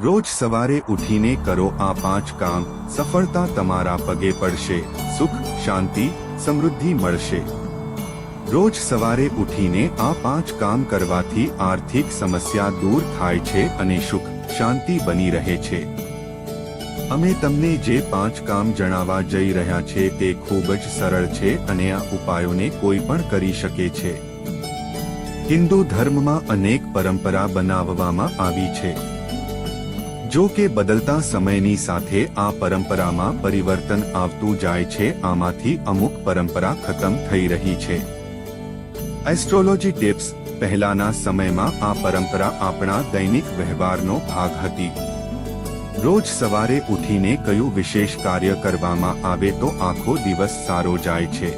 રોજ સવારે ઉઠીને કરો આ પાંચ કામ. સફળતા તમારા પગે પડશે. સુખ, શાંતિ, સમૃદ્ધિ મળશે. રોજ સવારે ઉઠીને આ પાંચ કામ કરવાથી આર્થિક સમસ્યા દૂર થાય છે અને સુખ, શાંતિ બની રહે છે. અમે તમને જે પાંચ કામ જણાવવા જઈ રહ્યા છે તે ખૂબ જ સરળ છે અને આ ઉપાયોને કોઈ પણ કરી શકે છે. હિન્દુ ધર્મમાં અનેક પરંપરા બનાવવામાં આવી છે. જો કે બદલતા સમયની સાથે આ પરંપરામાં પરિવર્તન આવતું જાય છે, આમાંથી અમુક પરંપરા ખતમ થઈ રહી છે. એસ્ટ્રોલોજી ટિપ્સ પહેલાના સમયમાં આ પરંપરા આપણા દૈનિક વ્યવહારનો ભાગ હતી. રોજ સવારે ઉઠીને કયું વિશેષ કાર્ય કરવામાં આવે તો આખો દિવસ સારો જાય છે.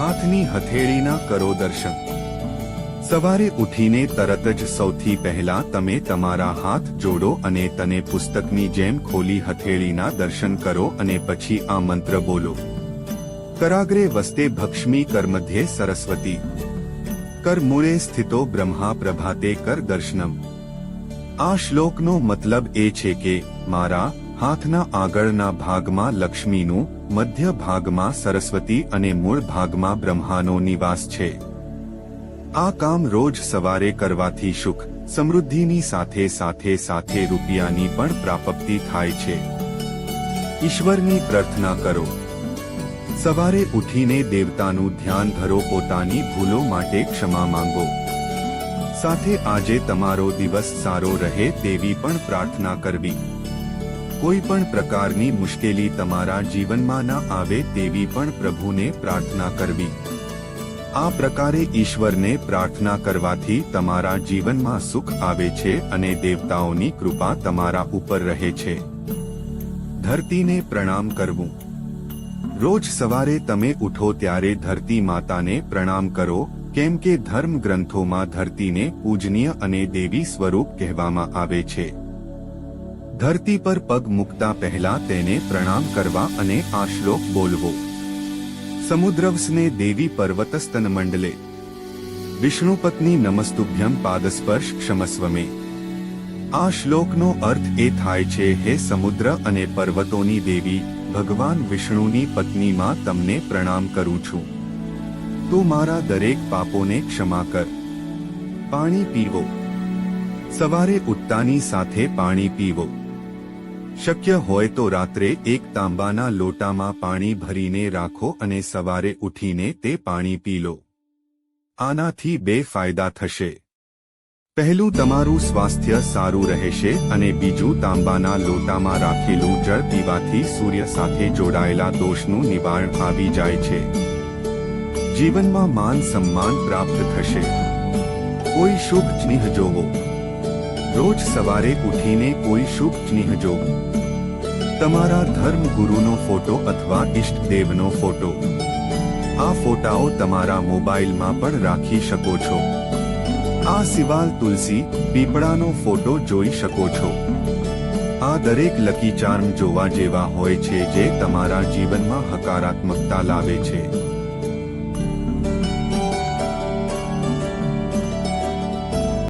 હાથની હથેળીના કરો દર્શન. સવારે ઉઠીને તરત જ સૌથી પહેલા તમે તમારા હાથ જોડો અને તને પુસ્તકની જેમ ખોલી હથેળીના દર્શન કરો અને પછી આ મંત્ર બોલો. કરાગ્રે વસ્તે ભક્ષ્મી કર મધ્યે સરસ્વતી કરમૂળે સ્થિતો બ્રહ્મા પ્રભાતે કર દર્શનમ. આ શ્લોકનો મતલબ એ છે કે મારા હાથના આગળના ભાગમાં લક્ષ્મીનું મધ્ય ભાગમાં સરસ્વતી અને મૂળ ભાગમાં બ્રહ્માનો નિવાસ છે. આ કામ રોજ સવારે કરવાથી સુખ, સમૃદ્ધિની સાથે સાથે સાથે રૂપિયાની પણ પ્રાપ્તિ થાય છે. ઈશ્વરની પ્રાર્થના કરો. સવારે ઉઠીને દેવતાનું ધ્યાન ધરો, પોતાની ભૂલો માટે ક્ષમા માંગો. સાથે આજે તમારો દિવસ સારો રહે તેવી પણ પ્રાર્થના કરવી. કોઈ પણ પ્રકારની મુશ્કેલી તમારા જીવનમાં ન આવે તેવી પણ પ્રભુને પ્રાર્થના કરવી. આ પ્રકારે ઈશ્વરને પ્રાર્થના કરવાથી તમારા જીવનમાં સુખ આવે છે અને દેવતાઓની કૃપા તમારા ઉપર રહે છે. ધરતીને પ્રણામ કરવું. રોજ સવારે તમે ઉઠો ત્યારે ધરતી માતાને પ્રણામ કરો, કેમ કે ધર્મ ગ્રંથોમાં ધરતીને પૂજનીય અને દેવી સ્વરૂપ કહેવામાં આવે છે. ધરતી પર પગ મૂકતા પહેલા તેને પ્રણામ કરવા અને આ શ્લોક બોલવો. સમુદ્રવસને દેવી પર્વતસ્તન મંડલે વિષ્ણુપત્ની નમસ્તુભ્યમ પાદસ્પર્શ ક્ષમસ્વમે આ શ્લોકનો અર્થ એ થાય છે હે સમુદ્ર અને પર્વતોની દેવી ભગવાન વિષ્ણુની પત્નીમાં તમને પ્રણામ કરું છું તું મારા દરેક પાપોને ક્ષમા કર પાણી પીવો સવારે ઉઠતાની સાથે પાણી પીવો શક્ય હોય તો રાત્રે એક તાંબાના લોટામાં પાણી ભરીને રાખો અને સવારે ઉઠીને તે પાણી પી લો. આનાથી બે ફાયદા થશે. પહેલું, તમારું સ્વાસ્થ્ય સારું રહેશે અને બીજું, તાંબાના લોટામાં રાખેલું જળ પીવાથી સૂર્ય સાથે જોડાયેલા દોષનું નિવારણ આવી જાય છે. જીવનમાં માન સન્માન પ્રાપ્ત થશે. કોઈ શુભ ચિહ્ન જોવો. રોજ સવારે ઉઠીને કોઈ શુભ ચિહ્ન જો તમારા ધર્મ ગુરુનો ફોટો અથવા ઈષ્ટદેવનો ફોટો. આ ફોટાઓ તમારા મોબાઈલમાં પણ રાખી શકો છો. આ સિવાલ તુલસી પીપળાનો ફોટો જોઈ શકો છો. આ દરેક લકી ચાર્મ જોવા જેવા હોય છે જે તમારા જીવનમાં હકારાત્મકતા લાવે છે.